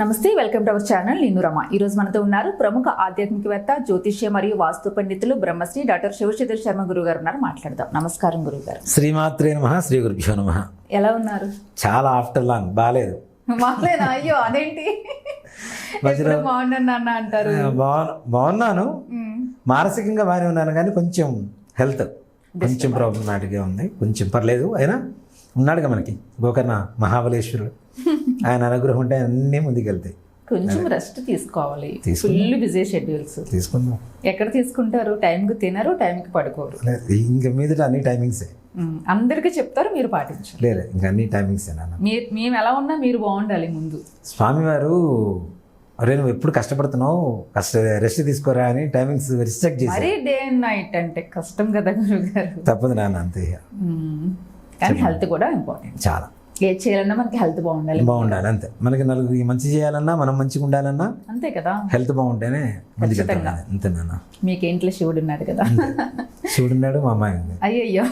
నమస్తే welcome to our channel. నేను రమ. ఈ రోజు మనతో ఉన్నారు ప్రముఖ ఆధ్యాత్మికవేత్త జ్యోతిష్య మరియు వాస్తు పండితులు బ్రహ్మశ్రీ డాక్టర్ శివశేఖర్ శర్మ గురువు గారు ఉన్నారు. మాట్లాడదాం. నమస్కారం గురువు గారు శ్రీమాత్రే నమ శ్రీ గురుభ్యో నమ. ఎలా ఉన్నారు? చాలా ఆఫ్టర్ లాంగ్. బాగాలేదు అయ్యో అదేంటి? బాగున్నాను అంటారు? బాగు బాగున్నాను. మానసికంగా బాగానే ఉన్నాను కానీ కొంచెం హెల్త్ కొంచెం ప్రాబ్లమాటిక్గా ఉంది. కొంచెం పర్లేదు. అయినా ఉన్నాడుగా మనకి గోకర్ణ మహాబలేశ్వరుడు. ఆయన అనుగ్రహం ఉంటే అన్నీ ముందుకెళ్తాయి. కొంచెం రెస్ట్ తీసుకోవాలి. ఫుల్ బిజీ షెడ్యూల్స్ తీసుకుందాం. ఎక్కడ తీసుకుంటారు? టైంకి తినరు టైంకి పడుకోరు. ఇంక మీదట అన్ని టైమింగ్సే అందరికీ చెప్తారు మీరు పాటించాలి లేదు ఇంకా అన్ని టైమింగ్సే నాన్న. మీరు మేము ఎలా ఉన్నా మీరు బాగుండాలి ముందు. స్వామివారు అరే నువ్వు ఎప్పుడు కష్టపడుతున్నావు? కష్ట రెస్ట్ తీసుకోరా అని టైమింగ్స్ రిస్ట్రిక్ట్ చేసి మరీ డే అండ్ నైట్ అంటే కష్టం కదా గురువు గారు. తప్పదు నాన్న అంతే. కానీ హెల్త్ కూడా ఇంపార్టెంట్ చాలా. ఏది చేయాలన్నా మనకి హెల్త్ బాగుండాలి. బాగుండాలి అంతే. మనకి నలుగురికి మంచి చేయాలన్నా మనం మంచిగా ఉండాలన్నా అంతే కదా. హెల్త్ బాగుంటేనే మంచిగా అంతే నాన్న. మీకు ఇంట్లో శివుడు ఉన్నాడు కదా. శివుడు ఉన్నాడు మా అమ్మాయి ఉంది. అయ్యయ్యో.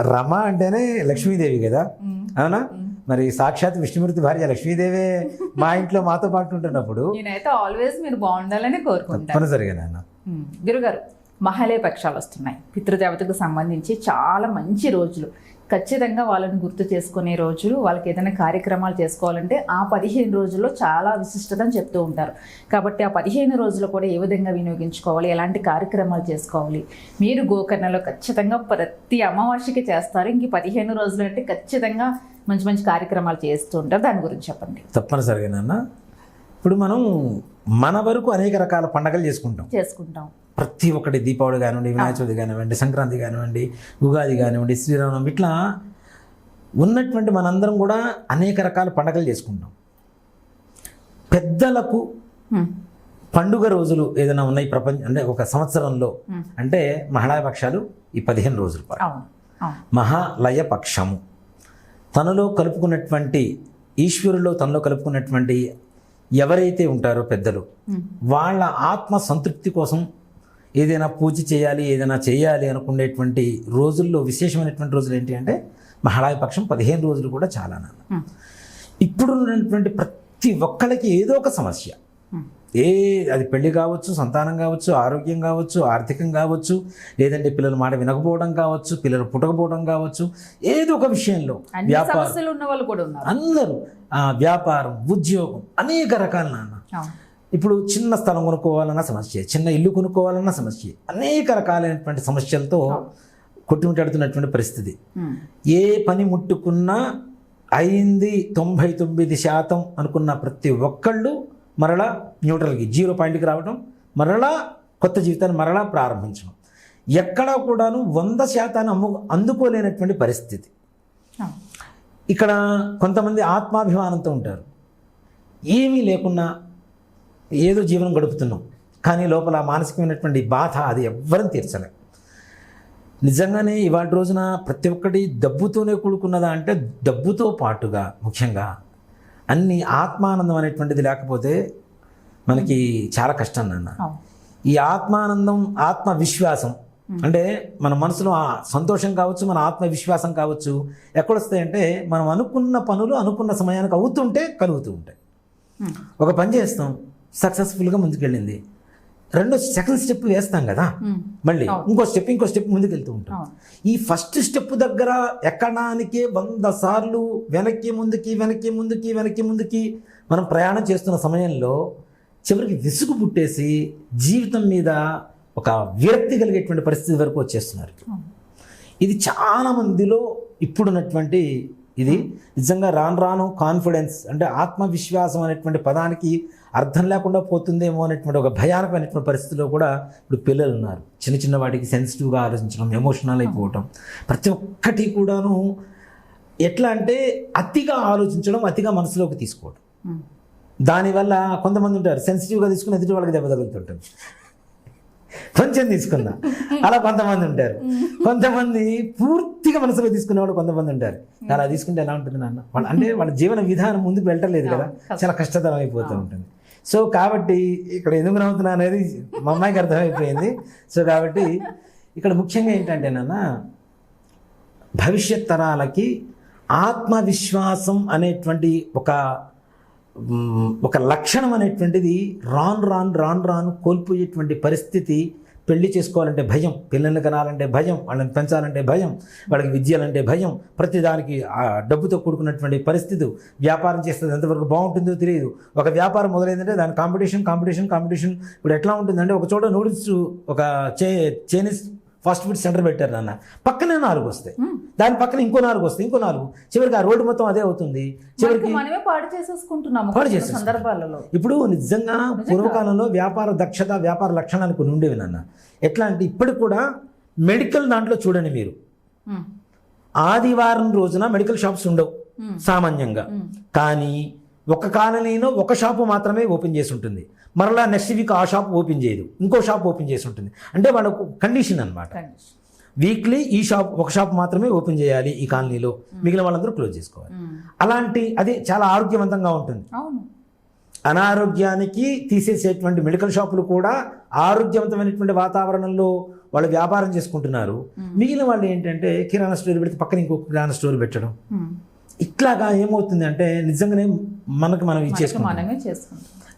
రమ అంటేనే లక్ష్మీదేవి కదా. అవునా? మరి సాక్షాత్ విష్ణుమూర్తి భార్య లక్ష్మీదేవే మా ఇంట్లో మాతో పాటు ఉంటున్నప్పుడు నేనైతే ఆల్వేస్ మీరు బాగుండాలని కోరుకుంటాను. తప్పనిసరిగా నాన్న. గురుగారు మహాలయ పక్షాలు వస్తున్నాయి. పితృదేవతకు సంబంధించి చాలా మంచి రోజులు. ఖచ్చితంగా వాళ్ళని గుర్తు చేసుకునే రోజులు వాళ్ళకి ఏదైనా కార్యక్రమాలు చేసుకోవాలంటే ఆ పదిహేను రోజుల్లో చాలా విశిష్టతని చెప్తూ ఉంటారు. కాబట్టి ఆ పదిహేను రోజులు కూడా ఏ విధంగా వినియోగించుకోవాలి ఎలాంటి కార్యక్రమాలు చేసుకోవాలి మీరు గోకర్ణలో ఖచ్చితంగా ప్రతి అమావాస్యకి చేస్తారు. ఇంక పదిహేను రోజులు అంటే ఖచ్చితంగా మంచి మంచి కార్యక్రమాలు చేస్తూ ఉంటారు. దాని గురించి చెప్పండి. తప్పనిసరిగా నాన్న. ఇప్పుడు మనం మన వరకు అనేక రకాల పండగలు చేసుకుంటాం. చేసుకుంటాం. ప్రతి ఒక్కటి దీపావళి కానివ్వండి వినాయక చవితి కానివ్వండి సంక్రాంతి కానివ్వండి ఉగాది కానివ్వండి శ్రీరామనవమి ఇట్లా ఉన్నటువంటి మనందరం కూడా అనేక రకాల పండగలు చేసుకుంటాం పెద్దలకు. పండుగ రోజులు ఏదైనా ఉన్నాయి ప్రపంచం అంటే ఒక సంవత్సరంలో. అంటే మహాళయ పక్షాలు ఈ పదిహేను రోజుల పాటు మహాలయ పక్షము తనలో కలుపుకున్నటువంటి ఈశ్వరులో తనలో కలుపుకున్నటువంటి ఎవరైతే ఉంటారో పెద్దలు. వాళ్ళ ఆత్మ సంతృప్తి కోసం ఏదైనా పూజ చేయాలి ఏదైనా చేయాలి అనుకునేటువంటి రోజుల్లో విశేషమైనటువంటి రోజులు ఏంటి అంటే మహాళయ పక్షం పదిహేను రోజులు కూడా చాలా నాన్న. ఇప్పుడు ఉన్నటువంటి ప్రతి ఒక్కరికి ఏదో ఒక సమస్య. ఏ అది పెళ్ళి కావచ్చు సంతానం కావచ్చు ఆరోగ్యం కావచ్చు ఆర్థికం కావచ్చు లేదంటే పిల్లల మాట వినకపోవడం కావచ్చు పిల్లలు పుట్టకపోవడం కావచ్చు ఏదో ఒక విషయంలో వ్యాపారం అందరూ వ్యాపారం ఉద్యోగం అనేక రకాల నాన్న. ఇప్పుడు చిన్న స్థలం కొనుక్కోవాలన్న సమస్య చిన్న ఇల్లు కొనుక్కోవాలన్న సమస్య. అనేక రకాలైనటువంటి సమస్యలతో కొట్టుమిటాడుతున్నటువంటి పరిస్థితి. ఏ పని ముట్టుకున్నా అయింది తొంభై తొమ్మిది శాతం అనుకున్న ప్రతి ఒక్కళ్ళు మరలా న్యూట్రల్కి జీరో పాయింట్కి రావడం మరలా కొత్త జీవితాన్ని మరలా ప్రారంభించడం. ఎక్కడా కూడాను వంద శాతాన్ని అమ్ము అందుకోలేనటువంటి పరిస్థితి. ఇక్కడ కొంతమంది ఆత్మాభిమానంతో ఉంటారు. ఏమీ లేకున్నా ఏదో జీవనం గడుపుతున్నాం. కానీ లోపల మానసికమైనటువంటి బాధ అది ఎవ్వరం తీర్చలేం. నిజంగానే ఇవాళ రోజున ప్రతి ఒక్కటి డబ్బుతోనే కూడుకున్నదా అంటే డబ్బుతో పాటుగా ముఖ్యంగా అన్ని ఆత్మానందం అనేటువంటిది లేకపోతే మనకి చాలా కష్టం నాన్న. ఈ ఆత్మానందం ఆత్మవిశ్వాసం అంటే మన మనసులో ఆ సంతోషం కావచ్చు మన ఆత్మవిశ్వాసం కావచ్చు ఎక్కడొస్తాయంటే మనం అనుకున్న పనులు అనుకున్న సమయానికి అవుతుంటే కలుగుతూ ఉంటాయి. ఒక పని చేస్తాం సక్సెస్ఫుల్గా ముందుకెళ్ళింది రెండో సెకండ్ స్టెప్ వేస్తాం కదా. మళ్ళీ ఇంకో స్టెప్ ఇంకో స్టెప్ ముందుకెళ్తూ ఉంటాం అవును. ఈ ఫస్ట్ స్టెప్ దగ్గర ఎక్కడానికే వంద సార్లు వెనక్కి ముందుకి వెనక్కి ముందుకి వెనక్కి ముందుకి మనం ప్రయాణం చేస్తున్న సమయంలో చివరికి విసుగు పుట్టేసి జీవితం మీద ఒక విరక్తి కలిగేటువంటి పరిస్థితి వరకు వచ్చేస్తున్నారు. ఇది చాలా మందిలో ఇప్పుడున్నటువంటి ఇది నిజంగా రాను రాను కాన్ఫిడెన్స్ అంటే ఆత్మవిశ్వాసం అనేటువంటి పదానికి అర్థం లేకుండా పోతుందేమో అనేటువంటి ఒక భయానకమైనటువంటి పరిస్థితిలో కూడా ఇప్పుడు పిల్లలు ఉన్నారు. చిన్న చిన్న వాటికి సెన్సిటివ్గా ఆలోచించడం ఎమోషనల్ అయిపోవటం. ప్రతి ఒక్కటి కూడాను ఎట్లా అంటే అతిగా ఆలోచించడం అతిగా మనసులోకి తీసుకోవడం మ్మ్. దానివల్ల కొంతమంది ఉంటారు సెన్సిటివ్గా తీసుకుని ఎదుటి వాళ్ళకి దెబ్బ తగులుతుంటుంది కొంచెం తీసుకున్నా అలా కొంతమంది ఉంటారు. కొంతమంది పూర్తిగా మనసులో తీసుకునే వాళ్ళు కొంతమంది ఉంటారు. అలా తీసుకుంటే ఎలా ఉంటుంది నాన్న? వాళ్ళ అంటే వాళ్ళ జీవన విధానం ముందుకు వెళ్ళటలేదు కదా. చాలా కష్టతరం అయిపోతూ ఉంటుంది. సో కాబట్టి ఇక్కడ ఎందుకు నవ్వుతున్నా అనేది మా అమ్మాయికి అర్థమైపోయింది. సో కాబట్టి ఇక్కడ ముఖ్యంగా ఏంటంటే నాన్న భవిష్యత్ తరాలకి ఆత్మవిశ్వాసం అనేటువంటి ఒక ఒక లక్షణం అనేటువంటిది రాను రాను రాను రాను కోల్పోయేటువంటి పరిస్థితి పెళ్ళి చేసుకోవాలంటే భయం పిల్లల్ని కనాలంటే భయం వాళ్ళని పెంచాలంటే భయం వాళ్ళకి విద్యలంటే భయం ప్రతిదానికి ఆ డబ్బుతో కూడుకున్నటువంటి పరిస్థితి. వ్యాపారం చేస్తుంది ఎంతవరకు బాగుంటుందో తెలియదు. ఒక వ్యాపారం మొదలైందంటే దాని కాంపిటీషన్ కాంపిటీషన్ కాంపిటీషన్ ఇప్పుడు ఎట్లా ఉంటుందంటే ఒక చోట నూడిల్స్ ఒక చే చైనీస్ ఫాస్ట్ ఫుడ్ సెంటర్ పెట్టారు నాన్న. పక్కనే నాలుగు వస్తాయి. దాని పక్కన ఇంకో నాలుగు వస్తాయి. ఇంకో నాలుగు. చివరికి ఆ రోడ్డు మొత్తం అదే అవుతుంది. చివరికి మనమే పాడు చేసేసుకుంటున్నాము పాడు చేసేసుకుంటున్నాం. సందర్భాలలో. ఇప్పుడు నిజంగా పూర్వకాలంలో వ్యాపార దక్షత వ్యాపార లక్షణాలు కొన్ని ఉండేవి నాన్న. ఎట్లా అంటే ఇప్పుడు కూడా మెడికల్ దాంట్లో చూడండి మీరు. ఆదివారం రోజున మెడికల్ షాప్స్ ఉండవు సామాన్యంగా. కానీ ఒక కాలనీలో ఒక షాపు మాత్రమే ఓపెన్ చేసి ఉంటుంది. మరలా నెక్స్ట్ వీక్ ఆ షాప్ ఓపెన్ చేయదు. ఇంకో షాప్ ఓపెన్ చేసి ఉంటుంది. అంటే వాళ్ళకు కండిషన్ కండిషన్. వీక్లీ ఈ షాప్ ఒక షాప్ మాత్రమే ఓపెన్ చేయాలి ఈ కాలనీలో. మిగిలిన వాళ్ళందరూ క్లోజ్ చేసుకోవాలి. ఉమ్, అలాంటి అది చాలా ఆరోగ్యవంతంగా ఉంటుంది. అనారోగ్యానికి తీసేసేటువంటి మెడికల్ షాపులు కూడా ఆరోగ్యవంతమైనటువంటి వాతావరణంలో వాళ్ళు వ్యాపారం చేసుకుంటున్నారు. మిగిలిన వాళ్ళు ఏంటంటే కిరాణా స్టోర్ పెడితే పక్కన ఇంకొక కిరాణా స్టోర్ పెట్టడం. ఇట్లాగా ఏమవుతుంది అంటే నిజంగానే మనకు మనం ఇచ్చేసుకుంటాం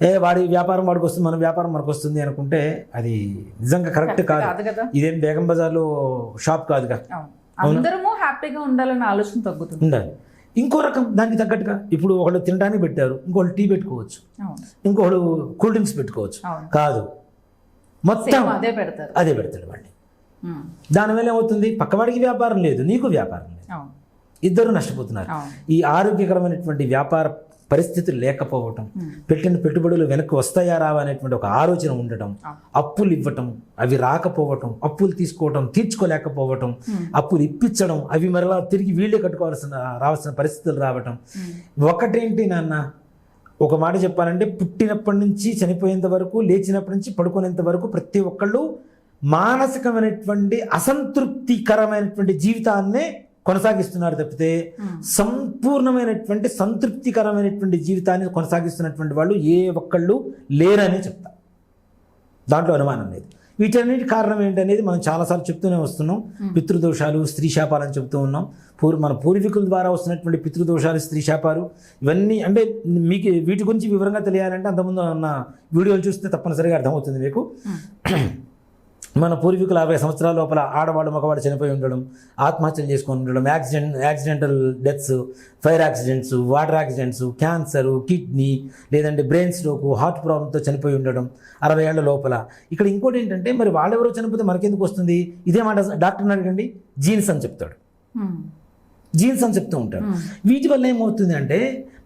ఏ వాడి వ్యాపారం వాడికి వస్తుంది మన వ్యాపారం మనకు వస్తుంది అనుకుంటే అది నిజంగా కరెక్ట్ కాదు. ఇదేం బేగం బజార్లో షాప్ కాదుగా అందరము హ్యాపీగా ఉండాలన్న ఆలోచన తగ్గుతుంది. ఉండాలి. ఇంకో రకం దానికి తగ్గట్టుగా ఇప్పుడు ఒకళ్ళు తినడానికి పెట్టారు ఇంకోళ్ళు టీ పెట్టుకోవచ్చు ఇంకోళ్ళు కూల్ డ్రింక్స్ పెట్టుకోవచ్చు. కాదు. మొత్తం అదే పెడతారు. అదే పెడతాడు వాడిని. దానివల్ల ఏమవుతుంది? పక్కవాడికి వ్యాపారం లేదు నీకు వ్యాపారం లేదు. ఇద్దరు నష్టపోతున్నారు. ఈ ఆరోగ్యకరమైనటువంటి వ్యాపార పరిస్థితులు లేకపోవటం పెట్టిన పెట్టుబడులు వెనక్కి వస్తాయా రావా అనేటువంటి ఒక ఆలోచన ఉండటం. అప్పులు ఇవ్వటం అవి రాకపోవటం అప్పులు తీసుకోవటం తీర్చుకోలేకపోవటం అప్పులు ఇప్పించడం అవి మరలా తిరిగి వీళ్ళే కట్టుకోవాల్సిన రావాల్సిన పరిస్థితులు రావటం. ఒకటేంటి నాన్న? ఒక మాట చెప్పాలంటే పుట్టినప్పటి నుంచి చనిపోయేంత వరకు లేచినప్పటి నుంచి పడుకునేంత వరకు ప్రతి ఒక్కళ్ళు మానసికమైనటువంటి అసంతృప్తికరమైనటువంటి జీవితాన్నే కొనసాగిస్తున్నారు తప్పితే సంపూర్ణమైనటువంటి సంతృప్తికరమైనటువంటి జీవితాన్ని కొనసాగిస్తున్నటువంటి వాళ్ళు ఏ ఒక్కళ్ళు లేరని చెప్తా. దాంట్లో అనుమానం లేదు. వీటన్నిటి కారణం ఏంటనేది మనం చాలాసార్లు చెప్తూనే వస్తున్నాం. పితృదోషాలు స్త్రీ శాపాలని చెప్తూ ఉన్నాం. పూర్వ మన పూర్వీకుల ద్వారా వస్తున్నటువంటి పితృదోషాలు స్త్రీ శాపాలు ఇవన్నీ అంటే మీకు వీటి గురించి వివరంగా తెలియాలంటే అంతకుముందు ఉన్న వీడియోలు చూస్తే తప్పనిసరిగా అర్థమవుతుంది మీకు. మన పూర్వీకులు అరవై సంవత్సరాల లోపల ఆడవాళ్ళు మగవాళ్ళు చనిపోయి ఉండడం ఆత్మహత్యలు చేసుకొని ఉండడం accident accidental deaths fire accidents water accidents cancer kidney లేదంటే బ్రెయిన్ స్ట్రోక్ హార్ట్ ప్రాబ్లంతో చనిపోయి ఉండడం అరవై ఏళ్ళ లోపల. ఇక్కడ ఇంకోటి ఏంటంటే మరి వాళ్ళెవరో చనిపోతే మనకెందుకు వస్తుంది? ఇదే మాట డాక్టర్ని అడగండి జీన్స్ అని చెప్తాడు. జీన్స్ అని చెప్తూ ఉంటాడు. వీటి వల్ల ఏమవుతుంది అంటే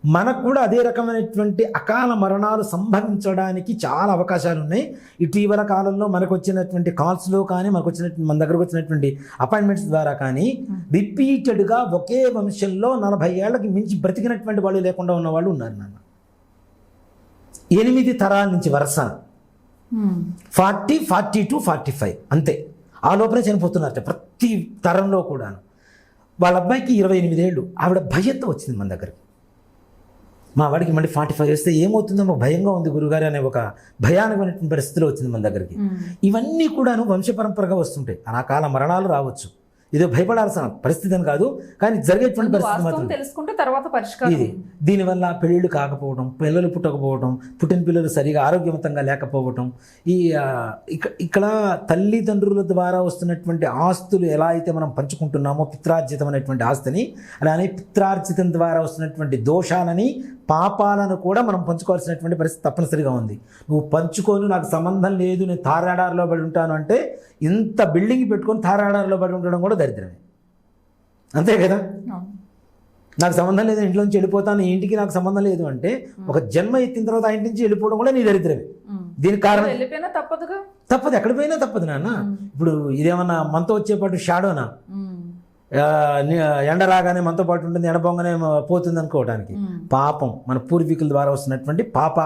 మనకు కూడా అదే రకమైనటువంటి అకాల మరణాలు సంభవించడానికి చాలా అవకాశాలు ఉన్నాయి. ఇటీవల కాలంలో మనకు వచ్చినటువంటి కాల్స్లో కానీ మనకు వచ్చినటువంటి మన దగ్గరకు వచ్చినటువంటి అపాయింట్మెంట్స్ ద్వారా కానీ రిపీటెడ్గా ఒకే వంశంలో నలభై ఏళ్ళకి మించి బ్రతికినటువంటి వాళ్ళు లేకుండా ఉన్న వాళ్ళు ఉన్నారు నాన్న. ఎనిమిది తరాల నుంచి వరుస. ఉమ్, forty forty two forty five అంతే. ఆ లోపలే చనిపోతున్నారట ప్రతి తరంలో కూడాను. వాళ్ళ అబ్బాయికి ఇరవై ఎనిమిదేళ్ళు ఆవిడ భయంతో వచ్చింది మన దగ్గరికి. మా వాడికి మళ్ళీ ఫార్టీ ఫైవ్ వస్తే ఏమవుతుందో మాకు భయంగా ఉంది గురుగారు అనే ఒక భయానకమైనటువంటి పరిస్థితిలో వచ్చింది మన దగ్గరికి. ఇవన్నీ కూడాను వంశపరంపరగా వస్తుంటాయి. అనాకాల మరణాలు రావచ్చు. ఇదో భయపడాల్సిన పరిస్థితి అని కాదు కానీ జరిగేటువంటి పరిస్థితి మాత్రం తెలుసుకుంటే తర్వాత పరిష్కారం ఇది దీనివల్ల పెళ్ళిళ్ళు కాకపోవడం పిల్లలు పుట్టకపోవడం పుట్టిన పిల్లలు సరిగా ఆరోగ్యవంతంగా లేకపోవడం ఈ ఇక్కడ తల్లిదండ్రుల ద్వారా వస్తున్నటువంటి ఆస్తులు ఎలా అయితే మనం పంచుకుంటున్నామో పిత్రార్జితమైనటువంటి ఆస్తిని అలానే పిత్రార్జితం ద్వారా వస్తున్నటువంటి దోషాలని పాపాలను కూడా మనం పంచుకోవాల్సినటువంటి పరిస్థితి తప్పనిసరిగా ఉంది. నువ్వు పంచుకొని నాకు సంబంధం లేదు నేను తారాడారులో పడి ఉంటాను అంటే ఇంత బిల్డింగ్ పెట్టుకొని తారాడారులో పడి ఉండడం కూడా దరిద్రమే. అంతే కదా. నాకు సంబంధం లేదు ఇంట్లో నుంచి వెళ్ళిపోతాను ఇంటికి నాకు సంబంధం లేదు అంటే ఒక జన్మ ఎత్తిన తర్వాత ఆ ఇంటి నుంచి వెళ్ళిపోవడం కూడా నీ దరిద్రమే. దీనికి కారణం? వెళ్ళిపోయినా తప్పదుగా? తప్పదు ఎక్కడ పోయినా తప్పదు నాన్న. ఇప్పుడు ఇదేమన్నా మనతో వచ్చేపాటు షాడోనా? ఎండ రాగానే మనతో పాటు ఉంటుంది ఎండ పొంగనే పోతుంది అనుకోవడానికి. పాపం మన పూర్వీకుల ద్వారా వస్తున్నటువంటి పాప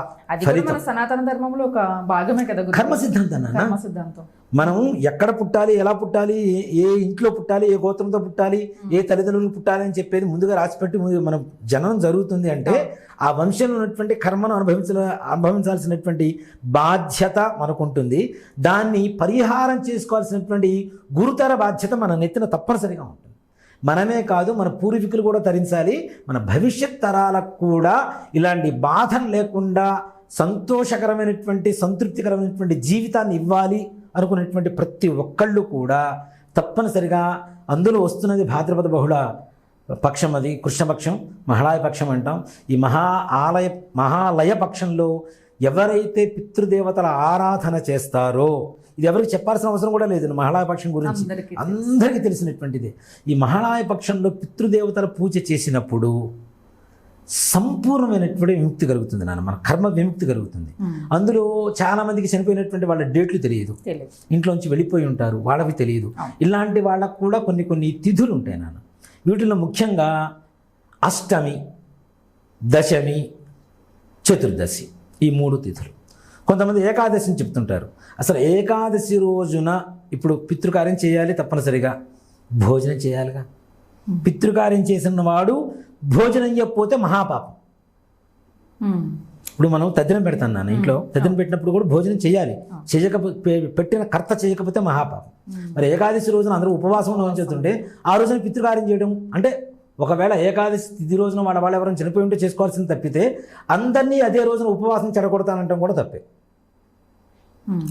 సనాతన ధర్మంలో ఒక భాగమే కదా. కర్మ సిద్ధాంతం సిద్ధాంతం మనం ఎక్కడ పుట్టాలి ఎలా పుట్టాలి ఏ- ఇంట్లో పుట్టాలి ఏ గోత్రంతో పుట్టాలి ఏ తల్లిదండ్రులు పుట్టాలి అని చెప్పేది ముందుగా రాసిపెట్టి ముందు మన జననం జరుగుతుంది అంటే ఆ వంశంలో ఉన్నటువంటి కర్మను అనుభవించాల అనుభవించాల్సినటువంటి బాధ్యత మనకుంటుంది. దాన్ని పరిహారం చేసుకోవాల్సినటువంటి గురుతర బాధ్యత మన నెత్తిన తప్పనిసరిగా ఉంటుంది. మనమే కాదు మన పూర్వీకులు కూడా తరించాలి. మన భవిష్యత్ తరాలకు కూడా ఇలాంటి బాధలు లేకుండా సంతోషకరమైనటువంటి సంతృప్తికరమైనటువంటి జీవితాన్ని ఇవ్వాలి అనుకునేటువంటి ప్రతి ఒక్కళ్ళు కూడా తప్పనిసరిగా అందులో వస్తున్నది భాద్రపద బహుళ పక్షం అది కృష్ణపక్షం మహాళాయ పక్షం అంటాం. ఈ మహా ఆలయ మహాలయ పక్షంలో ఎవరైతే పితృదేవతల ఆరాధన చేస్తారో ఇది ఎవరికి చెప్పాల్సిన అవసరం కూడా లేదు మహాళాయ పక్షం గురించి. అందరికీ తెలిసినటువంటిది. ఈ మహాళాయ పక్షంలో పితృదేవతల పూజ చేసినప్పుడు సంపూర్ణమైనటువంటి విముక్తి కలుగుతుంది నాన్న మన కర్మ విముక్తి కలుగుతుంది. అందులో చాలా మందికి చనిపోయినటువంటి వాళ్ళ డేట్లు తెలియదు. ఇంట్లోంచి వెళ్ళిపోయి ఉంటారు వాళ్ళకి తెలియదు. ఇలాంటి వాళ్ళకు కూడా కొన్ని కొన్ని తిథులు ఉంటాయి నాన్న. వీటిలో ముఖ్యంగా అష్టమి దశమి చతుర్దశి ఈ మూడు తిథులు. కొంతమంది ఏకాదశిని చెప్తుంటారు. అసలు ఏకాదశి రోజున ఇప్పుడు పితృకార్యం చేయాలి తప్పనిసరిగా. భోజనం చేయాలిగా. పితృకార్యం చేసిన వాడు భోజనం చెప్పకపోతే మహాపాపం. ఇప్పుడు మనం తద్దినం పెడతాం నాన్న ఇంట్లో తద్దినం పెట్టినప్పుడు కూడా భోజనం చేయాలి. చేయకపోతే పెట్టిన కర్త చేయకపోతే మహాపాపం. మరి ఏకాదశి రోజున అందరూ ఉపవాసం ఉంచుతుంటే ఆ రోజున పితృకార్యం చేయడం అంటే ఒకవేళ ఏకాదశి తిథి రోజున వాళ్ళ వాళ్ళు ఎవరైనా చనిపోయి ఉంటే చేసుకోవాల్సింది తప్పితే అందరినీ అదే రోజున ఉపవాసం చెడగొడతానంటాం కూడా తప్పే.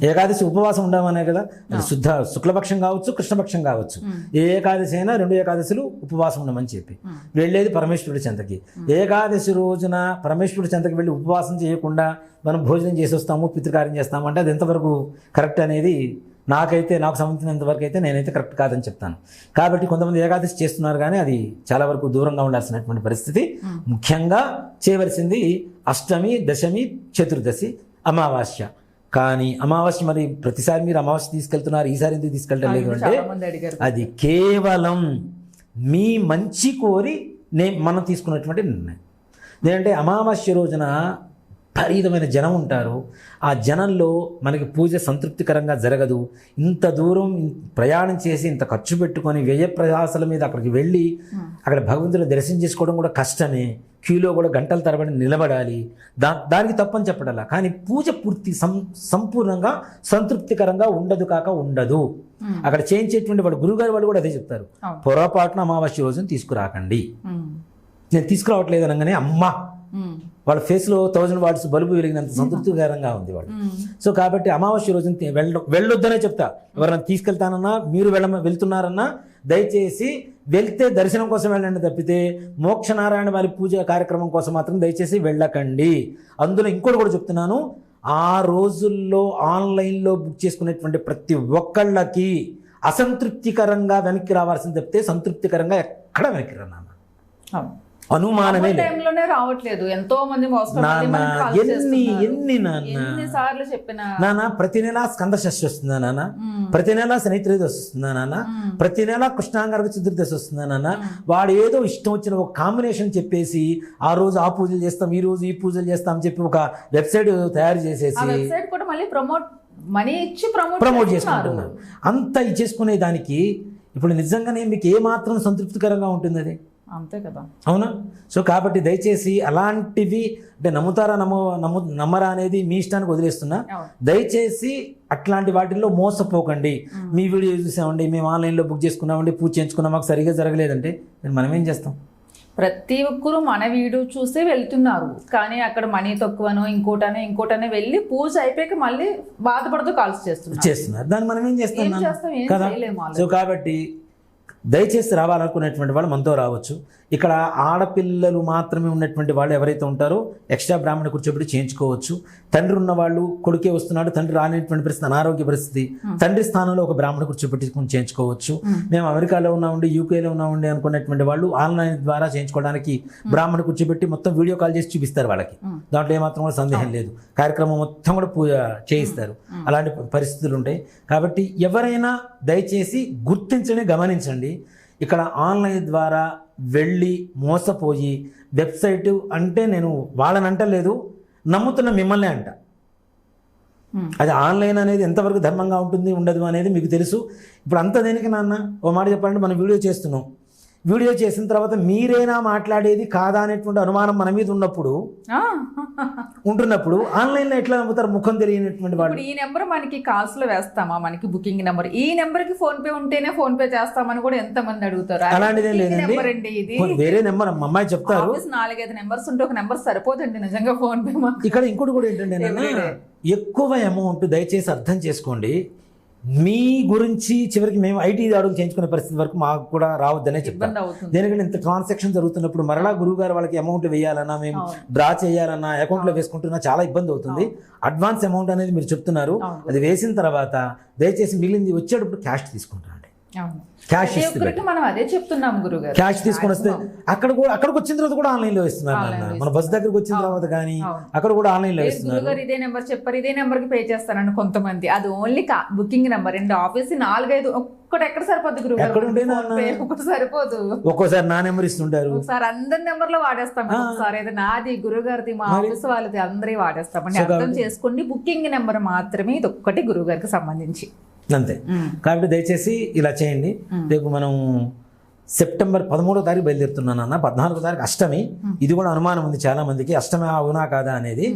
ఏకాదశి ఉపవాసం ఉండమనే కదా? అది శుద్ధ శుక్లపక్షం కావచ్చు కృష్ణపక్షం కావచ్చు. ఏ ఏకాదశి అయినా రెండు ఏకాదశులు ఉపవాసం ఉండమని చెప్పి. వెళ్ళేది పరమేశ్వరుడి చెంతకి. ఏకాదశి రోజున పరమేశ్వరుడి చెంతకి వెళ్ళి ఉపవాసం చేయకుండా మనం భోజనం చేసి వస్తాము పితృకార్యం చేస్తాము అంటే అది ఎంతవరకు కరెక్ట్ అనేది నాకైతే నాకు సంబంధించినంత వరకు అయితే నేనైతే కరెక్ట్ కాదని చెప్తాను. కాబట్టి కొంతమంది ఏకాదశి చేస్తున్నారు కానీ అది చాలా వరకు దూరంగా ఉండాల్సినటువంటి పరిస్థితి. ముఖ్యంగా చేయవలసింది అష్టమి దశమి చతుర్దశి అమావాస్య. కానీ అమావాస్య మరి ప్రతిసారి మీరు అమావాస్య తీసుకెళ్తున్నారు ఈసారి ఎందుకు తీసుకెళ్ళడం లేదు అంటే అది కేవలం మీ మంచి కోరి నే మనం తీసుకున్నటువంటి నిర్ణయం. ఎందుకంటే అమావాస్య రోజున విపరీతమైన జనం ఉంటారు. ఆ జనంలో మనకి పూజ సంతృప్తికరంగా జరగదు. ఇంత దూరం ప్రయాణం చేసి ఇంత ఖర్చు పెట్టుకొని వ్యయ ప్రయాసాల మీద అక్కడికి వెళ్ళి అక్కడ భగవంతుని దర్శనం చేసుకోవడం కూడా కష్టమే. క్యూలో కూడా గంటల తరబడి నిలబడాలి. దా దానికి తప్పని చెప్పడాల. కానీ పూజ పూర్తి సం సంపూర్ణంగా సంతృప్తికరంగా ఉండదు కాక ఉండదు. అక్కడ చేయించేటువంటి వాడు గురుగారు వాళ్ళు కూడా అదే చెప్తారు. పొరపాటున అమావాస్య రోజున తీసుకురాకండి. నేను తీసుకురావట్లేదు అనగానే అమ్మా. వాళ్ళ ఫేస్లో థౌజండ్ వాట్స్ బల్బు వెలిగినంత సంతృప్తికరంగా ఉంది వాళ్ళు. సో కాబట్టి అమావాస్య రోజున వెళ్ళ వెళ్ళొద్దనే చెప్తా. ఎవరైనా తీసుకెళ్తానన్నా మీరు వెళ్ళ వెళ్తున్నారన్నా దయచేసి వెళ్తే దర్శనం కోసం వెళ్ళండి తప్పితే మోక్షనారాయణ వారి పూజ కార్యక్రమం కోసం మాత్రం దయచేసి వెళ్ళకండి. అందులో ఇంకోటి కూడా చెప్తున్నాను. ఆ రోజుల్లో ఆన్లైన్లో బుక్ చేసుకునేటువంటి ప్రతి ఒక్కళ్ళకి అసంతృప్తికరంగా వెనక్కి రావాల్సింది తప్పితే సంతృప్తికరంగా ఎక్కడ వెనక్కి రాను. అనుమానమే టైంలోనే రావట్లేదు. ఎంతో మంది ఎన్ని ఎన్ని నాన్న? సార్లు చెప్పిన. నాన్న ప్రతి నెల స్కంద షష్ఠి వస్తుందా నాన్న. ప్రతి నెల శనిత్రయోదశి వస్తుందా నాన్న. ప్రతి నెల కృష్ణాంగారక చతుర్దశి వస్తుందా నాన్న? వాడు ఏదో ఇష్టం వచ్చిన ఒక కాంబినేషన్ చెప్పేసి ఆ రోజు ఆ పూజలు చేస్తాం ఈ రోజు ఈ పూజలు చేస్తాం అని చెప్పి ఒక వెబ్సైట్ తయారు చేసేసి వెబ్సైట్ కూడా మళ్ళీ ప్రమోట్ మనీ ఇచ్చి ప్రమోట్ ప్రమోట్. చేసుకుంటున్నారు. అంత ఇది చేసుకునే దానికి ఇప్పుడు నిజంగానే మీకు ఏ మాత్రం సంతృప్తికరంగా ఉంటుంది అది అంతే కదా. అవునా? సో కాబట్టి దయచేసి అలాంటివి అంటే నమ్ముతారా నమ్మ నమ్ము నమ్మరా అనేది మీ ఇష్టానికి వదిలేస్తున్నా. దయచేసి అట్లాంటి వాటిల్లో మోసపోకండి. మీ వీడియో చూసామండి మేము ఆన్లైన్లో బుక్ చేసుకున్నామండి పూజ చేయించుకున్నాం మాకు సరిగా జరగలేదంటే మనం ఏం చేస్తాం? ప్రతి ఒక్కరు మన వీడియో చూసే వెళ్తున్నారు. కానీ అక్కడ మనీ తక్కువనో ఇంకోటనో ఇంకోటనో వెళ్ళి పూజ అయిపోయాక మళ్ళీ బాధపడుతూ కాల్స్ చేస్తున్నారు. చేస్తున్నారు. దాన్ని మనం ఏం చేస్తాం కదా. సో కాబట్టి దయచేసి రావాలనుకునేటువంటి వాళ్ళు మనతో రావచ్చు. ఇక్కడ ఆడపిల్లలు మాత్రమే ఉన్నటువంటి వాళ్ళు ఎవరైతే ఉంటారో ఎక్స్ట్రా బ్రాహ్మణ కూర్చోబెట్టి చేయించుకోవచ్చు. తండ్రి ఉన్న వాళ్ళు కొడుకే వస్తున్నాడు తండ్రి రానిటువంటి పరిస్థితి అనారోగ్య పరిస్థితి. తండ్రి స్థానంలో ఒక బ్రాహ్మణ కూర్చోబెట్టుకుని చేయించుకోవచ్చు. మేము అమెరికాలో ఉన్నామండి యూకేలో ఉన్నామండి అనుకున్నటువంటి వాళ్ళు ఆన్లైన్ ద్వారా చేయించుకోవడానికి బ్రాహ్మణ కూర్చోబెట్టి మొత్తం వీడియో కాల్ చేసి చూపిస్తారు వాళ్ళకి. దాంట్లో ఏమాత్రం కూడా సందేహం లేదు. కార్యక్రమం మొత్తం కూడా పూజ చేయిస్తారు. అలాంటి పరిస్థితులు ఉంటాయి. కాబట్టి ఎవరైనా దయచేసి గుర్తించని గమనించండి. ఇక్కడ ఆన్లైన్ ద్వారా వెళ్ళి మోసపోయి వెబ్సైట్ అంటే నేను వాళ్ళని అంటలేదు నమ్ముతున్న మిమ్మల్ని అంట. అది ఆన్లైన్ అనేది ఎంతవరకు ధర్మంగా ఉంటుంది ఉండదు అనేది మీకు తెలుసు. ఇప్పుడు అంత దేనికి నాన్న? ఓ మాట చెప్పాలంటే మనం వీడియో చేస్తున్నాం. వీడియో చేసిన తర్వాత మీరేనా మాట్లాడేది కాదా అనేటువంటి అనుమానం మన మీద ఉన్నప్పుడు ఉంటున్నప్పుడు ఆన్లైన్లో ఎట్లా నమ్ముతారు ముఖం తెలియనటువంటి వాళ్ళు? ఈ నెంబర్ మనకి కాల్స్లో వేస్తామా? మనకి బుకింగ్ నెంబర్. ఈ నెంబర్కి ఫోన్ పే ఉంటేనే ఫోన్ పే చేస్తామని కూడా ఎంత మంది అడుగుతారు అలాంటిదేం లేదండి. నెంబర్ అండి ఇది. కొన్ని వేరే నెంబర్ అమ్మాయి చెప్తారు. నాలుగైదు నెంబర్స్ ఉంటే ఒక నెంబర్ సరిపోదండి నిజంగా ఫోన్ పే ఇక్కడ ఇంకోటి కూడా ఏంటంటే. ఎక్కువ అమౌంట్ దయచేసి అర్థం చేసుకోండి. మీ గురించి చివరికి మేము ఐటీ దాడులు చేయించుకునే పరిస్థితి వరకు మాకు కూడా రావద్దనే అవుతుంది. దేనికంటే ఇంత ట్రాన్సాక్షన్ జరుగుతున్నప్పుడు మరలా గురువు గారు వాళ్ళకి అమౌంట్ వేయాలన్నా మేము. డ్రా చేయాలన్నా అకౌంట్లో వేసుకుంటున్నా చాలా ఇబ్బంది అవుతుంది. అడ్వాన్స్ అమౌంట్ అనేది మీరు చెప్తున్నారు. అది వేసిన తర్వాత దయచేసి మిగిలింది వచ్చేటప్పుడు క్యాష్ తీసుకుంటారండి అవును క్యాష్ మనం అదే చెప్తున్నాం గురుగారు. క్యాష్ తీసుకొని వస్తే అక్కడ కూడా అక్కడికి వచ్చిన తర్వాత కూడా ఆన్లైన్లో ఇస్తున్నారు మన బస్ దగ్గరికి వచ్చిన తర్వాత కానీ. అక్కడ కూడా ఆన్లైన్లో ఇస్తున్నారు ఇదే నెంబర్ చెప్పారు. ఇదే నెంబర్కి పే చేస్తానని కొంతమంది. అది ఓన్లీ బుకింగ్ నెంబర్ అండి ఆఫీస్ నాలుగైదు ఒక్కటి ఎక్కడ సరిపోద్ది గురుగారు? ఎక్కడ ఒకటి సరిపోదు. ఒక్కోసారి నా నెంబర్ ఇస్తుంటారు. ఒకసారి అందరి నెంబర్లో వాడేస్తాం. ఒకసారి ఇది నాది గురుగారిది మా ఆఫీస్ వాళ్ళది అందరి వాడేస్తామండి అర్థం చేసుకోండి బుకింగ్ నెంబర్ మాత్రమే ఇది ఒక్కటి గురుగారికి సంబంధించి. అంతే. కాబట్టి దయచేసి ఇలా చేయండి. రేపు మనం సెప్టెంబర్ పదమూడో తారీఖు బయలుదేరుతున్నాను అన్న పద్నాలుగో తారీఖు అష్టమి. ఇది కూడా అనుమానం ఉంది చాలా మందికి అష్టమి అవునా కాదా అనేది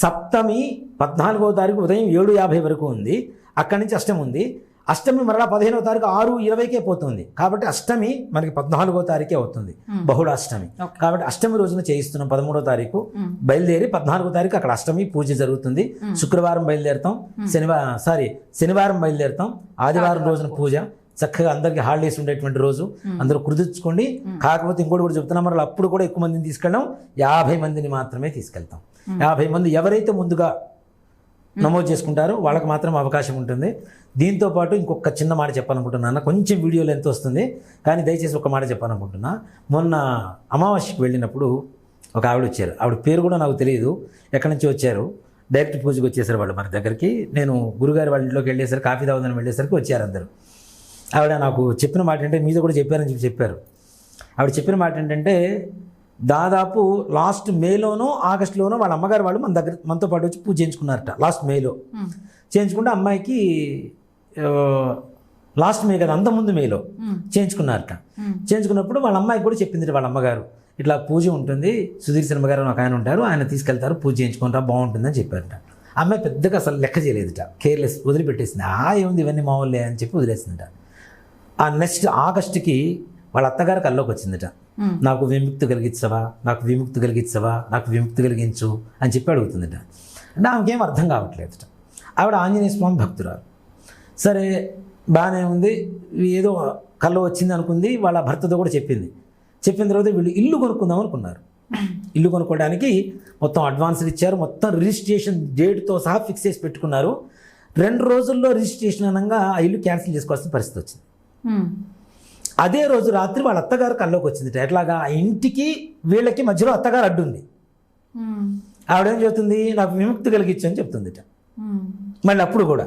సప్తమి పద్నాలుగో తారీఖు ఉదయం ఏడు యాభై వరకు ఉంది. అక్కడి నుంచి అష్టమి ఉంది. అష్టమి మరలా పదిహేనో తారీఖు ఆరు ఇరవైకే పోతుంది. కాబట్టి అష్టమి మనకి పద్నాలుగో తారీఖే అవుతుంది. బహుళ అష్టమి. కాబట్టి అష్టమి రోజున చేయిస్తున్నాం పదమూడో తారీఖు. Mm. బయలుదేరి పద్నాలుగో తారీఖు అక్కడ అష్టమి పూజ జరుగుతుంది. శుక్రవారం బయలుదేరుతాం. శనివారం సారీ శనివారం బయలుదేరుతాం. ఆదివారం రోజున పూజ. చక్కగా అందరికి హాలిడేస్ ఉండేటువంటి రోజు. అందరూ కుదుర్చుకోండి. కాకపోతే ఇంకోటి కూడా చెప్తున్నాం మరి అప్పుడు కూడా ఎక్కువ మందిని తీసుకెళ్ళాం యాభై మందిని మాత్రమే తీసుకెళ్తాం. యాభై మంది ఎవరైతే ముందుగా నమోదు చేసుకుంటారు. వాళ్ళకి మాత్రం అవకాశం ఉంటుంది. దీంతో పాటు ఇంకొక చిన్న మాట చెప్పాలనుకుంటున్నాను కొంచెం వీడియోలో ఎంత వస్తుంది. కానీ దయచేసి ఒక మాట చెప్పాలనుకుంటున్నా. మొన్న అమావాస్యకి వెళ్ళినప్పుడు ఒక ఆవిడ వచ్చారు. ఆవిడ పేరు కూడా నాకు తెలియదు. ఎక్కడి నుంచి వచ్చారు? డైరెక్ట్ పూజకి వచ్చేసారు వాళ్ళు మన దగ్గరికి. నేను గురుగారు వాళ్ళ ఇంట్లోకి వెళ్ళేసరికి కాఫీ తాగుదని వెళ్ళేసరికి వచ్చారు అందరూ. ఆవిడ నాకు చెప్పిన మాట ఏంటంటే మీతో కూడా చెప్పారని చెప్పి చెప్పారు. ఆవిడ చెప్పిన మాట ఏంటంటే దాదాపు లాస్ట్ మేలోనో ఆగస్టులోనో వాళ్ళ అమ్మగారు వాళ్ళు మన దగ్గర మనతో పాటు వచ్చి పూజ చేయించుకున్నారట లాస్ట్ మేలో. చేయించుకుంటే అమ్మాయికి లాస్ట్ మే కదా అంతకుముందు మేలో చేయించుకున్నారట. చేయించుకున్నప్పుడు వాళ్ళ అమ్మాయికి కూడా చెప్పింది వాళ్ళ అమ్మగారు ఇట్లా పూజ ఉంటుంది సుధీర్ శర్మ గారు ఒక ఆయన ఉంటారు ఆయన తీసుకెళ్తారు పూజ చేయించుకుంటారా బాగుంటుందని చెప్పారట. అమ్మాయి పెద్దగా అసలు లెక్క చేయలేదుట కేర్లెస్ వదిలిపెట్టేసింది ఆ ఏముంది ఇవన్నీ మామూలే అని చెప్పి వదిలేసిందట. ఆ నెక్స్ట్ ఆగస్టుకి వాళ్ళ అత్తగారు కల్లోకి వచ్చిందట. నాకు విముక్తి కలిగించవా నాకు విముక్తి కలిగించవా నాకు విముక్తి కలిగించు అని చెప్పి అడుగుతుందట. అంటే ఆమెకేం అర్థం కావట్లేదట. ఆవిడ ఆంజనేయ స్వామి భక్తురాలు. సరే బాగానే ఉంది. ఏదో కల్లో వచ్చింది అనుకుంది వాళ్ళ భర్తతో కూడా చెప్పింది. చెప్పిన తర్వాత వీళ్ళు ఇల్లు కొనుక్కుందాం అనుకున్నారు. ఇల్లు కొనుక్కోవడానికి మొత్తం అడ్వాన్స్లు ఇచ్చారు. మొత్తం రిజిస్ట్రేషన్ డేట్తో సహా ఫిక్స్ చేసి పెట్టుకున్నారు. రెండు రోజుల్లో రిజిస్ట్రేషన్ అనగా ఆ ఇల్లు క్యాన్సిల్ చేసుకోవాల్సిన పరిస్థితి వచ్చింది. అదే రోజు రాత్రి వాళ్ళ అత్తగారు కల్లోకి వచ్చింది. ఎట్లాగా? ఆ ఇంటికి వీళ్ళకి మధ్యలో అత్తగారు అడ్డుంది. ఆవిడేం చెప్తుంది నాకు విముక్తి కలిగించు అని చెప్తుందిట మళ్ళీ అప్పుడు కూడా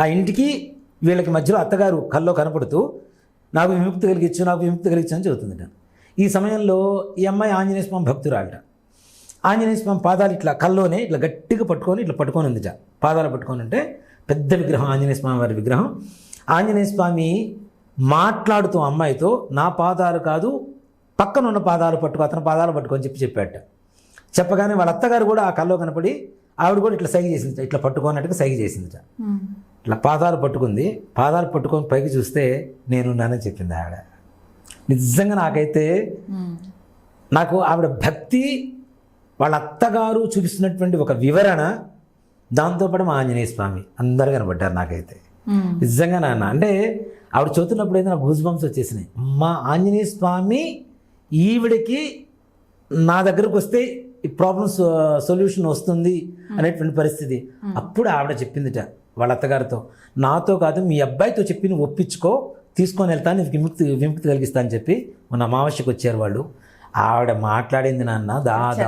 ఆ ఇంటికి వీళ్ళకి మధ్యలో అత్తగారు కల్లో కనపడుతూ నాకు విముక్తి కలిగించు నాకు విముక్తి కలిగించు అని చెబుతుందిట. ఈ సమయంలో ఈ అమ్మాయి ఆంజనేయ స్వామి భక్తురాలట. ఆంజనేయ స్వామి పాదాలు ఇట్లా కల్లోనే ఇట్లా గట్టిగా పట్టుకొని ఇట్లా పట్టుకొని ఉందిట. పాదాలు పట్టుకొని ఉంటే పెద్ద విగ్రహం ఆంజనేయ స్వామి వారి విగ్రహం. ఆంజనేయ స్వామి మాట్లాడుతూ అమ్మాయితో నా పాదాలు కాదు పక్కన ఉన్న పాదాలు పట్టుకో అతని పాదాలు పట్టుకొని చెప్పి చెప్పాట చెప్పగానే వాళ్ళ అత్తగారు కూడా ఆ కల్లో కనపడి ఆవిడ కూడా ఇట్లా సైగ చేసింది ఇట్లా పట్టుకోనట్టుగా సైగ చేసిందిట. ఇట్లా పాదాలు పట్టుకుంది. పాదాలు పట్టుకొని పైకి చూస్తే నేను నానని చెప్పింది ఆవిడ. నిజంగా నాకైతే నాకు ఆవిడ భక్తి వాళ్ళ అత్తగారు చూపిస్తున్నటువంటి ఒక వివరణ దాంతోపాటు మా ఆంజనేయ స్వామి అందరు కనబడ్డారు నాకైతే. నిజంగా నాన్న అంటే ఆవిడ చదువుతున్నప్పుడు అయితే నాకు గూస్ బంప్స్ వచ్చేసినాయి. మా ఆంజనేయ స్వామి ఈవిడికి నా దగ్గరకు వస్తే ఈ ప్రాబ్లమ్ సొల్యూషన్ వస్తుంది అనేటువంటి పరిస్థితి. అప్పుడు ఆవిడ చెప్పిందిట వాళ్ళ అత్తగారితో నాతో కాదు మీ అబ్బాయితో చెప్పి ఒప్పించుకో తీసుకొని వెళ్తాను నీకు విముక్తి విముక్తి కలిగిస్తా అని చెప్పి మొన్న అమావాస్యకు వచ్చారు వాళ్ళు. ఆవిడ మాట్లాడింది నాన్న దాదాపు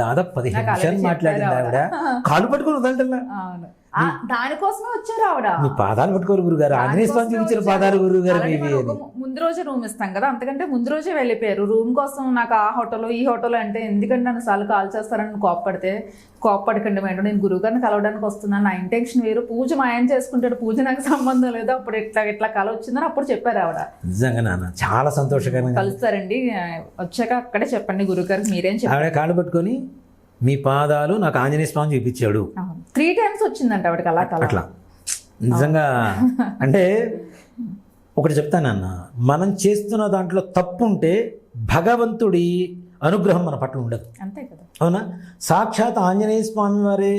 దాదాపు పదిహేను నిమిషాలు మాట్లాడింది ఆవిడ. కాలు పట్టుకుని వదలటల్లా. దానికోసమే వచ్చారు ఆవిడ. మీ పాదాలు పట్టుకోరు గురుగారు. ఆంజనేయ స్వామి చూపించిన. పాదాలు గురువు గారు ముందు రోజే రూమ్ ఇస్తాం కదా అంతకంటే ముందు రోజే వెళ్ళిపోయారు. రూమ్ కోసం నాకు ఆ హోటల్ ఈ హోటల్ అంటే ఎందుకంటే నన్ను సార్లు కాల్ చేస్తారని కోప్పడితే కోప్పడకండి మేడం నేను గురువు గారిని కలవడానికి వస్తున్నాను. నా ఇంటెన్షన్ వేరు. పూజ మా ఆయన చేసుకుంటాడు. పూజ నాకు సంబంధం లేదు. అప్పుడు ఇట్లా ఇట్లా కల వచ్చిందని అప్పుడు చెప్పారు ఆవిడ. నిజంగా నాన్న చాలా సంతోషకరంగా కలుస్తారండి. వచ్చాక అక్కడే చెప్పండి గురువు గారికి మీరేం చెప్పారు? కాళ్ళు పట్టుకొని మీ పాదాలు నాకు ఆంజనేయ స్వామి చూపించాడు. త్రీ టైమ్స్ వచ్చిందంట అలా అట్లా. నిజంగా అంటే ఒకటి చెప్తానన్న మనం చేస్తున్న దాంట్లో తప్పు ఉంటే భగవంతుడి అనుగ్రహం మన పట్ల ఉండదు. అంతే కదా. అవునా? సాక్షాత్ ఆంజనేయ స్వామి వారే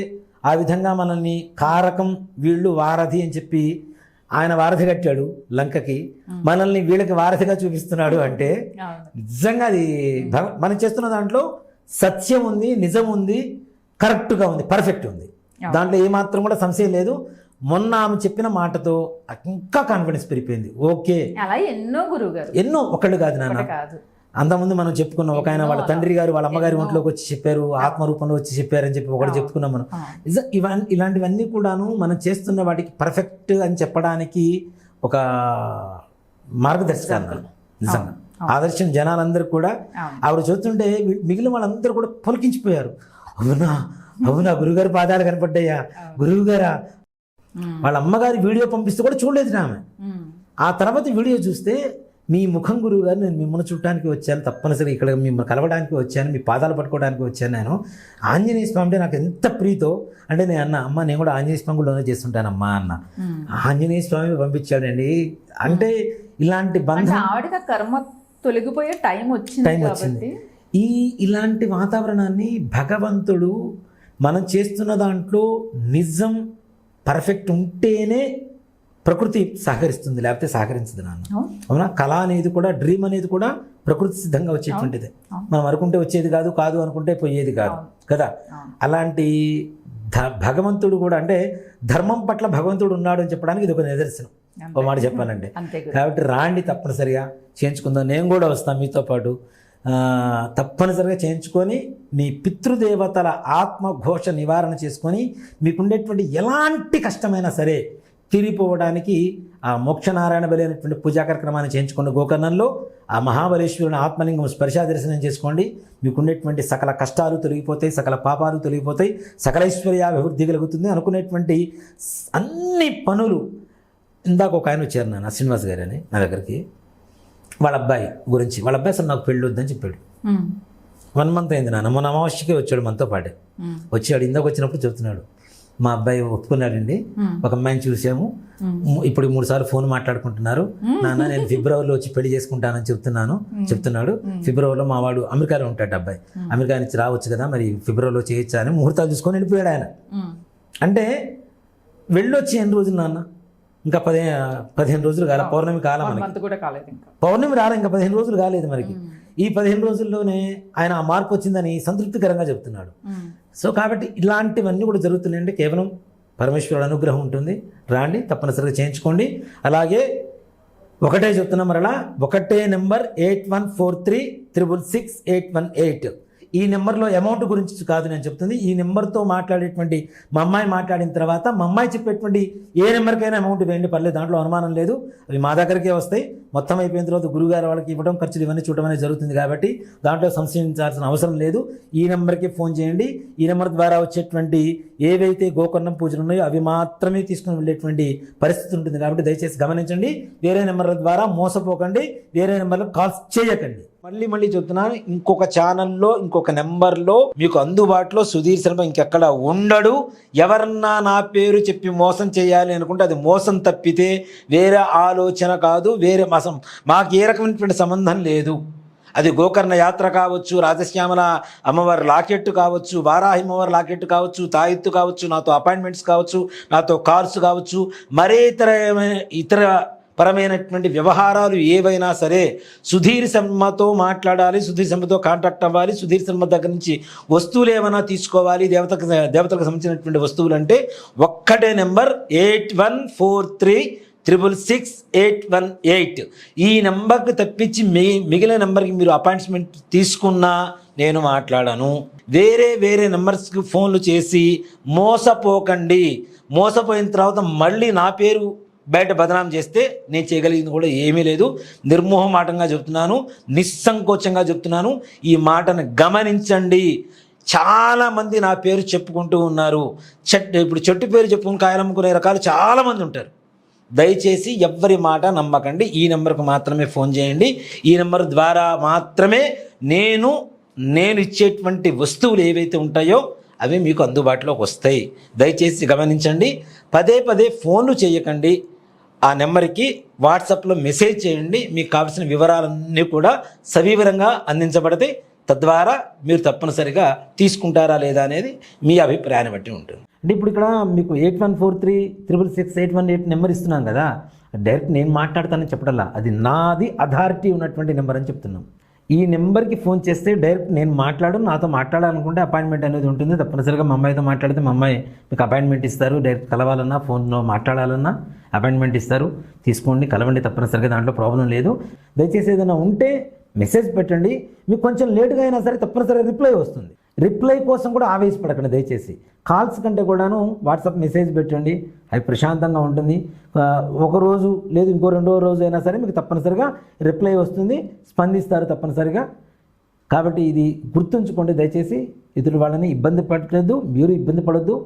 ఆ విధంగా మనల్ని కారకం వీళ్ళు వారధి అని చెప్పి ఆయన వారధి కట్టాడు లంకకి. మనల్ని వీళ్ళకి వారధిగా చూపిస్తున్నాడు అంటే నిజంగా అది మనం చేస్తున్న దాంట్లో సత్యం ఉంది నిజం ఉంది కరెక్ట్గా ఉంది పర్ఫెక్ట్ ఉంది. దాంట్లో ఏమాత్రం కూడా సంశయం లేదు. మొన్న ఆమె చెప్పిన మాటతో ఇంకా కాన్ఫిడెన్స్ పెరిగిపోయింది. ఓకే. అలా ఎన్నో గురువు గారు ఎన్నో ఒకళ్ళు కాదు నాన్న. అంతకుముందు మనం చెప్పుకున్నాం ఒక ఆయన వాళ్ళ తండ్రి గారు వాళ్ళ అమ్మగారి ఒంట్లోకి వచ్చి చెప్పారు ఆత్మ రూపంలో వచ్చి చెప్పారని చెప్పి ఒకటి చెప్పుకున్నాం మనం. ఇవన్నీ ఇలాంటివన్నీ కూడాను మనం చేస్తున్న వాటికి పర్ఫెక్ట్ అని చెప్పడానికి ఒక మార్గదర్శకాలు. నిజంగా. ఆదర్శం జనాలందరూ కూడా. ఆవిడ చూస్తుంటే మిగిలిన వాళ్ళందరూ కూడా పొలికించిపోయారు. అవునా? అవునా? గురుగారి పాదాలు కనపడ్డాయా? గురువు గారా. వాళ్ళ అమ్మగారి వీడియో పంపిస్తే కూడా చూడలేదు ఆమె. ఆ తర్వాత వీడియో చూస్తే మీ ముఖం గురువు గారు నేను మిమ్మల్ని చూడటానికి వచ్చాను తప్పనిసరిగా ఇక్కడ మిమ్మల్ని కలవడానికి వచ్చాను మీ పాదాలు పట్టుకోవడానికి వచ్చాను నేను. ఆంజనేయ స్వామి అంటే నాకు ఎంత ప్రీతో అంటే నేను అన్న అమ్మ నేను కూడా ఆంజనేయ స్వామి గుడిలోనే చేస్తుంటానమ్మా అన్న. ఆంజనేయ స్వామి పంపించాడండి. అంటే ఇలాంటి బంధం కర్మ తొలగిపోయే టైం వచ్చింది టైం వచ్చింది ఈ ఇలాంటి వాతావరణాన్ని భగవంతుడు మనం చేస్తున్న దాంట్లో నిజం పర్ఫెక్ట్ ఉంటేనే ప్రకృతి సహకరిస్తుంది లేకపోతే సహకరించదు నాన్న అవును. కళ అనేది కూడా డ్రీమ్ అనేది కూడా ప్రకృతి సిద్ధంగా వచ్చేటువంటిది. మనం అనుకుంటే వచ్చేది కాదు కాదు అనుకుంటే పోయేది కాదు. కదా. అలాంటి భగవంతుడు కూడా అంటే ధర్మం పట్ల భగవంతుడు ఉన్నాడు అని చెప్పడానికి ఇది ఒక నిదర్శనం ఒక మాట చెప్పాలంటే కాబట్టి రాండి తప్పనిసరిగా చేయించుకుందాం. నేను కూడా వస్తాను మీతో పాటు. తప్పనిసరిగా చేయించుకొని మీ పితృదేవతల ఆత్మఘోష నివారణ చేసుకొని మీకుండేటువంటి ఎలాంటి కష్టమైనా సరే తీరిపోవడానికి ఆ మోక్షనారాయణ బలి అనేటువంటి పూజా కార్యక్రమాన్ని చేయించుకోండి గోకర్ణంలో ఆ మహాబలేశ్వరుని ఆత్మలింగం స్పర్శ దర్శనం చేసుకోండి. మీకుండేటువంటి సకల కష్టాలు తొలగిపోతాయి సకల పాపాలు తొలగిపోతాయి సకల ఐశ్వర్యాభివృద్ధి కలుగుతుంది అనుకునేటువంటి అన్ని పనులు ఇందాక ఒక ఆయన వచ్చారు నాన్న శ్రీనివాస్ గారు అని నా దగ్గరికి. వాళ్ళ అబ్బాయి గురించి వాళ్ళ అబ్బాయి అసలు నాకు పెళ్ళి వద్దని చెప్పాడు. వన్ మంత్ అయింది నాన్న మొన్న అమావాస్యకే వచ్చాడు మనతో పాటే. వచ్చాడు ఇందాక వచ్చినప్పుడు చెప్తున్నాడు. మా అబ్బాయి ఒప్పుకున్నాడండి. ఒక అమ్మాయిని చూసాము. ఇప్పుడు మూడు సార్లు ఫోన్ మాట్లాడుకుంటున్నారు. నాన్న నేను ఫిబ్రవరిలో వచ్చి పెళ్ళి చేసుకుంటానని చెప్తున్నాను చెప్తున్నాడు. ఫిబ్రవరిలో మా వాడు అమెరికాలో ఉంటాడు అబ్బాయి. అమెరికా నుంచి రావచ్చు కదా మరి ఫిబ్రవరిలో చేయొచ్చా అని ముహూర్తాలు చూసుకొని వెళ్ళిపోయాడు ఆయన. అంటే వెళ్ళొచ్చి ఎన్ని రోజులు నాన్న? ఇంకా పదే పదిహేను రోజులు కాల పౌర్ణమి కాలం పౌర్ణమి రాలే ఇంకా పదిహేను రోజులు కాలేదు మనకి. ఈ పదిహేను రోజుల్లోనే ఆయన ఆ మార్పు వచ్చిందని సంతృప్తికరంగా చెప్తున్నాడు. సో కాబట్టి ఇలాంటివన్నీ కూడా జరుగుతున్నాయంటే కేవలం పరమేశ్వరుడు అనుగ్రహం ఉంటుంది. రాండి తప్పనిసరిగా చేయించుకోండి. అలాగే ఒకటే చెప్తున్నా మరలా ఒకటే number eight one four three triple six eight one eight. ఈ నెంబర్లో అమౌంట్ గురించి కాదు నేను చెప్తుంది. ఈ నెంబర్తో మాట్లాడేటువంటి మా అమ్మాయి మాట్లాడిన తర్వాత మా అమ్మాయి చెప్పేటువంటి ఏ నెంబర్కైనా అమౌంట్ వేయండి పర్లేదు దాంట్లో అనుమానం లేదు. అవి మా దగ్గరికే వస్తాయి. మొత్తం అయిపోయిన తర్వాత గురుగారు వాళ్ళకి ఇవ్వడం ఖర్చులు ఇవన్నీ చూడడం అనేది జరుగుతుంది కాబట్టి దాంట్లో సంశయించాల్సిన అవసరం లేదు. ఈ నెంబర్కి ఫోన్ చేయండి. ఈ నెంబర్ ద్వారా వచ్చేటువంటి ఏవైతే గోకర్ణం పూజలు ఉన్నాయో అవి మాత్రమే తీసుకుని వెళ్ళేటువంటి పరిస్థితి ఉంటుంది కాబట్టి దయచేసి గమనించండి. వేరే నెంబర్ల ద్వారా మోసపోకండి. వేరే నెంబర్లో కాల్స్ చేయకండి. మళ్ళీ మళ్ళీ చెప్తున్నాను ఇంకొక ఛానల్లో ఇంకొక నెంబర్లో మీకు అందుబాటులో సుధీర్ శర్మ ఇంకెక్కడ ఉండడు. ఎవరన్నా నా పేరు చెప్పి మోసం చేయాలి అనుకుంటే అది మోసం తప్పితే వేరే ఆలోచన కాదు వేరే మసం మాకు ఏ రకమైనటువంటి సంబంధం లేదు. అది గోకర్ణ యాత్ర కావచ్చు రాజశ్యామల అమ్మవారి లాకెట్ కావచ్చు వారాహి అమ్మవారి లాకెట్ కావచ్చు తాయెత్తు కావచ్చు నాతో అపాయింట్మెంట్స్ కావచ్చు నాతో కార్స్ కావచ్చు మరే ఇతర ఇతర పరమైనటువంటి వ్యవహారాలు ఏవైనా సరే సుధీర్ శర్మతో మాట్లాడాలి సుధీర్ శర్మతో కాంటాక్ట్ అవ్వాలి సుధీర్ శర్మ దగ్గర నుంచి వస్తువులు ఏమైనా తీసుకోవాలి దేవతకు దేవతలకు సంబంధించినటువంటి వస్తువులు అంటే ఒక్కటే number eight one four three triple six eight one eight ఈ నెంబర్కి తప్పించి మిగి మిగిలిన నెంబర్కి మీరు అపాయింట్మెంట్ తీసుకున్నా నేను మాట్లాడను. వేరే వేరే నెంబర్స్కి ఫోన్లు చేసి మోసపోకండి. మోసపోయిన తర్వాత మళ్ళీ నా పేరు బయట బదనాం చేస్తే నేను చేయగలిగింది కూడా ఏమీ లేదు. నిర్మోహమాటంగా చెప్తున్నాను నిస్సంకోచంగా చెప్తున్నాను. ఈ మాటను గమనించండి. చాలామంది నా పేరు చెప్పుకుంటూ ఉన్నారు. చెట్టు ఇప్పుడు చెట్టు పేరు చెప్పుకుని కాయలమ్ముకునే రకాలు చాలామంది ఉంటారు. దయచేసి ఎవ్వరి మాట నమ్మకండి. ఈ నెంబర్కు మాత్రమే ఫోన్ చేయండి. ఈ నెంబర్ ద్వారా మాత్రమే నేను నేను ఇచ్చేటువంటి వస్తువులు ఏవైతే ఉంటాయో అవి మీకు అందుబాటులోకి వస్తాయి. దయచేసి గమనించండి. పదే పదే ఫోన్లు చేయకండి. ఆ నెంబర్కి వాట్సాప్లో మెసేజ్ చేయండి. మీకు కావాల్సిన వివరాలన్నీ కూడా సవివరంగా అందించబడతాయి తద్వారా మీరు తప్పనిసరిగా తీసుకుంటారా లేదా అనేది మీ అభిప్రాయాన్ని బట్టి ఉంటుంది. అంటే ఇప్పుడు ఇక్కడ మీకు eight one four three triple six eight one eight number ఇస్తున్నాం కదా. డైరెక్ట్ నేను మాట్లాడతానని చెప్పడల్లా అది నాది అథారిటీ ఉన్నటువంటి నెంబర్ అని చెప్తున్నాం. ఈ నెంబర్కి ఫోన్ చేస్తే డైరెక్ట్ నేను మాట్లాడు నాతో మాట్లాడాలనుకుంటే అపాయింట్మెంట్ అనేది ఉంటుంది. తప్పనిసరిగా మా అమ్మాయితో మాట్లాడితే మా అమ్మాయి మీకు అపాయింట్మెంట్ ఇస్తారు. డైరెక్ట్ కలవాలన్నా ఫోన్లో మాట్లాడాలన్నా అపాయింట్మెంట్ ఇస్తారు. తీసుకోండి కలవండి తప్పనిసరిగా దాంట్లో ప్రాబ్లం లేదు. దయచేసి ఏదైనా ఉంటే మెసేజ్ పెట్టండి. మీకు కొంచెం లేటుగా అయినా సరే తప్పనిసరిగా రిప్లై వస్తుంది. రిప్లై కోసం కూడా ఆవేశపడకండి దయచేసి. కాల్స్ కంటే కూడాను వాట్సాప్ మెసేజ్ పెట్టండి అది ప్రశాంతంగా ఉంటుంది. ఒకరోజు ఒక రోజు లేదు ఇంకో రెండో రోజు అయినా సరే మీకు తప్పనిసరిగా రిప్లై వస్తుంది స్పందిస్తారు తప్పనిసరిగా. కాబట్టి ఇది గుర్తుంచుకోండి దయచేసి. ఇతరుల వాళ్ళని ఇబ్బంది పడలేదు మీరు ఇబ్బంది పడొద్దు.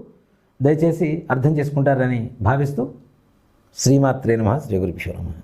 దయచేసి అర్థం చేసుకుంటారని భావిస్తూ శ్రీమాత్రే నమ శ్రీ గురుభ్యో